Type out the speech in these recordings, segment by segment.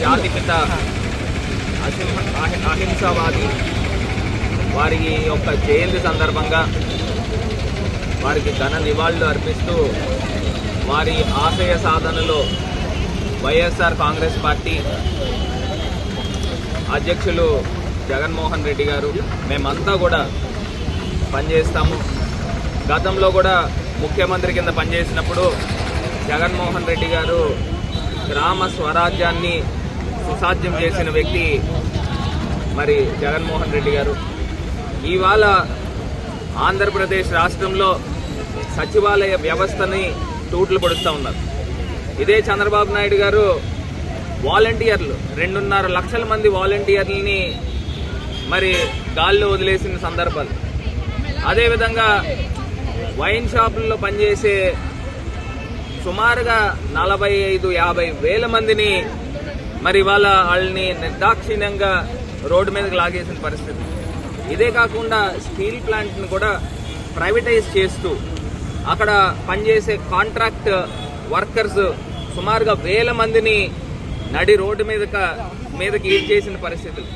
జాతిపిత అహింసావాది వారి యొక్క జయంతి సందర్భంగా వారికి ఘన నివాళులు అర్పిస్తూ వారి ఆశయ సాధనలో వైఎస్ఆర్ కాంగ్రెస్ పార్టీ అధ్యక్షులు జగన్మోహన్ రెడ్డి గారు మేమంతా కూడా పనిచేస్తాము. గతంలో కూడా ముఖ్యమంత్రి కింద పనిచేసినప్పుడు జగన్మోహన్ రెడ్డి గారు గ్రామ స్వరాజ్యాన్ని సుసాధ్యం చేసిన వ్యక్తి మరి జగన్మోహన్ రెడ్డి గారు. ఇవాళ ఆంధ్రప్రదేశ్ రాష్ట్రంలో సచివాలయ వ్యవస్థని తూట్లు పడుస్తూ ఉన్నారు. ఇదే చంద్రబాబు నాయుడు గారు వాలంటీర్లు రెండున్నర లక్షల మంది వాలంటీర్లని మరి గాల్లో వదిలేసిన సందర్భాలు. అదేవిధంగా వైన్ షాపుల్లో పనిచేసే సుమారుగా నలభై ఐదు యాభై వేల మందిని మరి వాళ్ళ వాళ్ళని నిర్దాక్షిణ్యంగా రోడ్డు మీదకి లాగేసిన పరిస్థితి. ఇదే కాకుండా స్టీల్ ప్లాంట్ని కూడా ప్రైవేటైజ్ చేస్తూ అక్కడ పనిచేసే కాంట్రాక్ట్ వర్కర్స్ సుమారుగా వేల మందిని నడి రోడ్డు మీద మీదకి ఈడ్చేసిన పరిస్థితులు.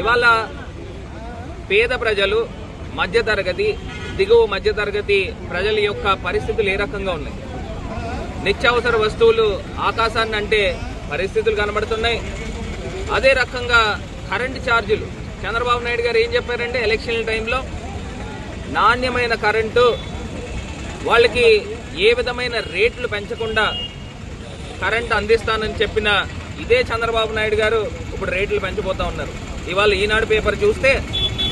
ఇవాళ పేద ప్రజలు మధ్యతరగతి దిగువ మధ్యతరగతి ప్రజల యొక్క పరిస్థితులు ఏ రకంగా ఉన్నాయి? నిత్యావసర వస్తువులు ఆకాశాన్ని అంటే పరిస్థితులు కనబడుతున్నాయి. అదే రకంగా కరెంటు ఛార్జీలు. చంద్రబాబు నాయుడు గారు ఏం చెప్పారంటే ఎలక్షన్ల టైంలో నాణ్యమైన కరెంటు వాళ్ళకి ఏ విధమైన రేట్లు పెంచకుండా కరెంట్ అందిస్తానని చెప్పిన ఇదే చంద్రబాబు నాయుడు గారు ఇప్పుడు రేట్లు పెంచిపోతూ ఉన్నారు. ఇవాళ ఈనాడు పేపర్ చూస్తే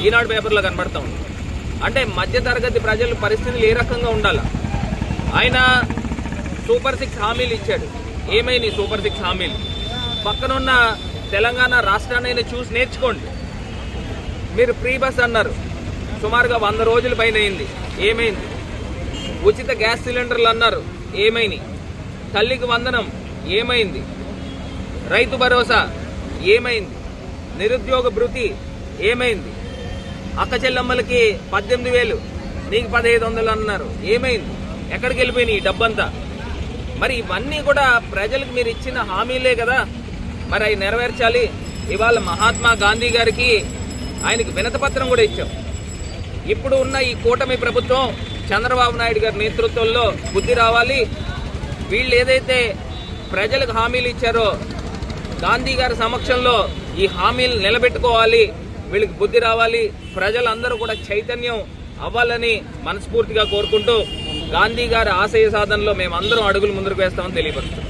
ఈనాడు పేపర్లో కనబడతా ఉంది. అంటే మధ్యతరగతి ప్రజల పరిస్థితులు ఏ రకంగా ఉండాలా? ఆయన సూపర్ సిక్స్ హామీలు ఇచ్చాడు. ఏమైంది సూపర్ సిక్స్ హామీలు? పక్కనున్న తెలంగాణ రాష్ట్రాన్ని చూసి నేర్చుకోండి. మీరు ఫ్రీ బస్ అన్నారు. సుమారుగా వంద రోజుల పైన అయింది ఏమైంది? ఉచిత గ్యాస్ సిలిండర్లు అన్నారు. ఏమైంది? తల్లికి వందనం. ఏమైంది? రైతు భరోసా. ఏమైంది? నిరుద్యోగ భృతి. ఏమైంది? అక్క చెల్లమ్మలకి పద్దెనిమిది వేలు నీకు పదహైదు వందలు అన్నారు. ఏమైంది? ఎక్కడికి వెళ్ళిపోయినాయి ఈ డబ్బంతా? మరి ఇవన్నీ కూడా ప్రజలకు మీరు ఇచ్చిన హామీలే కదా. మరి అవి నెరవేర్చాలి. ఇవాళ మహాత్మా గాంధీ గారికి ఆయనకి వినతపత్రం కూడా ఇచ్చాం. ఇప్పుడు ఉన్న ఈ కూటమి ప్రభుత్వం చంద్రబాబు నాయుడు గారి నేతృత్వంలో బుద్ధి రావాలి. వీళ్ళు ఏదైతే ప్రజలకు హామీలు ఇచ్చారో గాంధీ గారి సమక్షంలో ఈ హామీలు నిలబెట్టుకోవాలి. వీళ్ళకి బుద్ధి రావాలి. ప్రజలందరూ కూడా చైతన్యం అవ్వాలని మనస్ఫూర్తిగా కోరుకుంటూ గాంధీ గారి ఆశయ సాధనలో మేమందరం అడుగులు ముందుకు వేస్తామని తెలియపరుస్తాం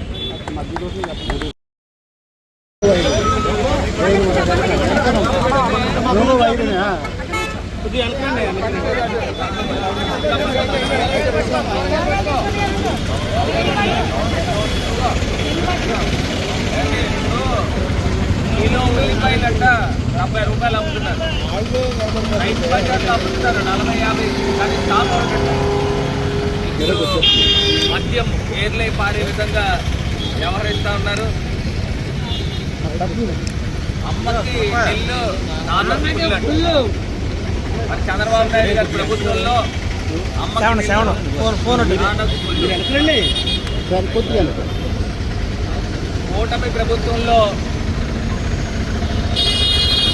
కిలో ఉల్లిపాయలంట డెబ్బై రూపాయలు అమ్ముతున్నారు. రైతు బజార్లో అమ్ముతున్నారు నలభై యాభై. కానీ స్టాప్ అవుతుంది మద్యం ఏర్లై పారే విధంగా వ్యవహరిస్తా ఉన్నారు. అమ్మకి ఇల్లు నాన్నకి. మరి చంద్రబాబు నాయుడు గారి ప్రభుత్వంలో అమ్మకి. కూటమి ప్రభుత్వంలో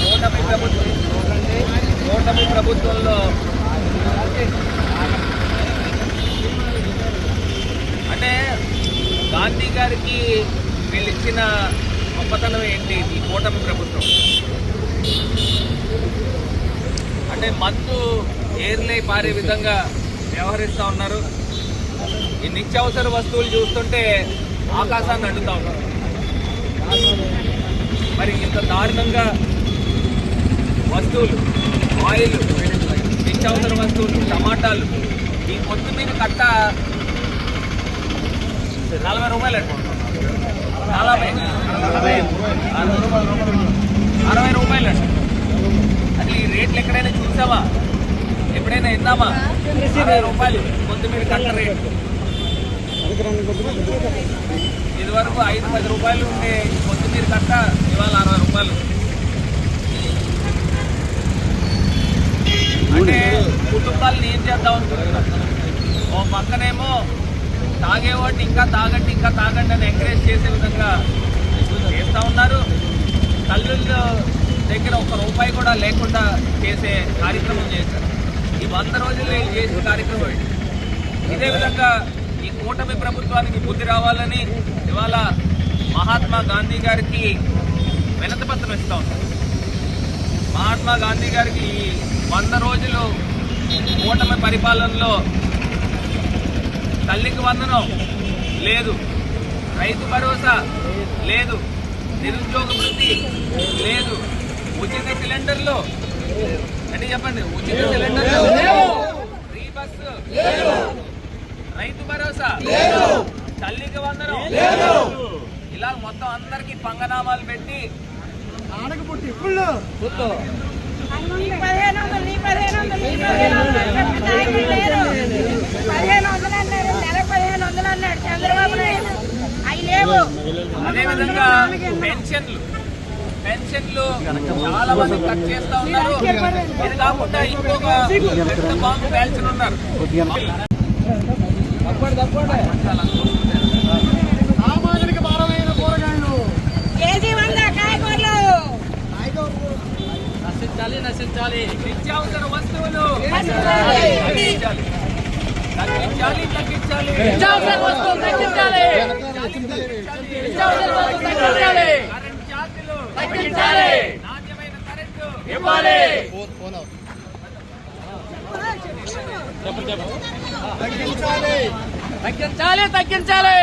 కూటమి ప్రభుత్వం కూటమి ప్రభుత్వంలో అంటే గాంధీ గారికి వీళ్ళు ఇచ్చిన గొప్పతనం ఏంటి ఈ కూటమి ప్రభుత్వం? అంటే మత్తు ఏర్లై పారే విధంగా వ్యవహరిస్తూ ఉన్నారు. ఈ నిత్యావసర వస్తువులు చూస్తుంటే ఆకాశాన్ని అడ్డుతా ఉన్నారు. మరి ఇంత దారుణంగా వస్తువులు ఆయిల్ నిత్యావసర వస్తువులు టమాటాలు ఈ కొత్తిమీర కట్ట నలభై రూపాయలు అండి. నలభై. అరవై రూపాయలు అండి. అసలు ఈ రేట్లు ఎక్కడైనా చూసావా? ఎప్పుడైనా విందామా అరవై రూపాయలు కొత్తిమీర కట్ట రేటు. ఇది వరకు ఐదు పది రూపాయలు ఉండే కొత్తిమీర కట్ట ఇవాళ అరవై రూపాయలు. అంటే కుటుంబాలను ఏం చేద్దాం అనుకుంటున్నారు ఓ పక్కనేమో తాగేవాడిని ఇంకా తాగండి ఇంకా తాగండి అని ఎంకరేజ్ చేసే విధంగా చేస్తూ ఉన్నారు. తల్లుల దగ్గర ఒక రూపాయి కూడా లేకుండా చేసే కార్యక్రమం చేశారు. ఈ వంద రోజులు వీళ్ళు చేసిన కార్యక్రమం ఇదే. విధంగా ఈ కూటమి ప్రభుత్వానికి బుద్ధి రావాలని ఇవాళ మహాత్మా గాంధీ గారికి వినతపత్రం ఇస్తూ ఉన్నారు మహాత్మా గాంధీ గారికి ఈ వంద రోజులు కూటమి పరిపాలనలో తల్లికి వందనం. లేదు. రైతు భరోసా. లేదు. నిరుద్యోగ వృత్తి. లేదు. ఉచిత సిలిండర్లు. అంటే చెప్పండి ఉచిత సిలిండర్లు. Free bus. రైతు భరోసా. తల్లికి వందనం. ఇలా మొత్తం అందరికి పంగనామాలు పెట్టి నీ పదిహేను అదే విధంగా పెన్షన్లు. పెన్షన్లు చాలా మంది కట్ చేస్తా ఉన్నారు. ఇది కాకుండా ఇంకొక పెద్ద బాంబు పేల్చనున్నారు వంద కాయగూరలు. నిత్యావసర వస్తువులు. తగ్గించాలి. తగ్గించాలి.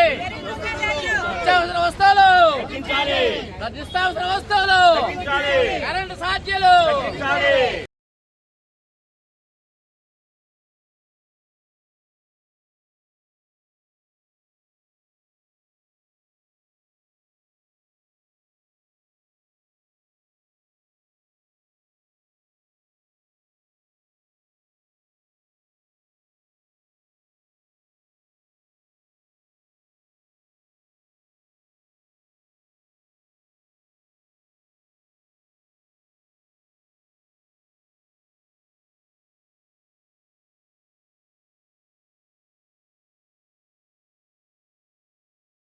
నిత్యావసర వస్తువులు నిత్యావసర వస్తువులు కరెంటు సాధ్యాలు.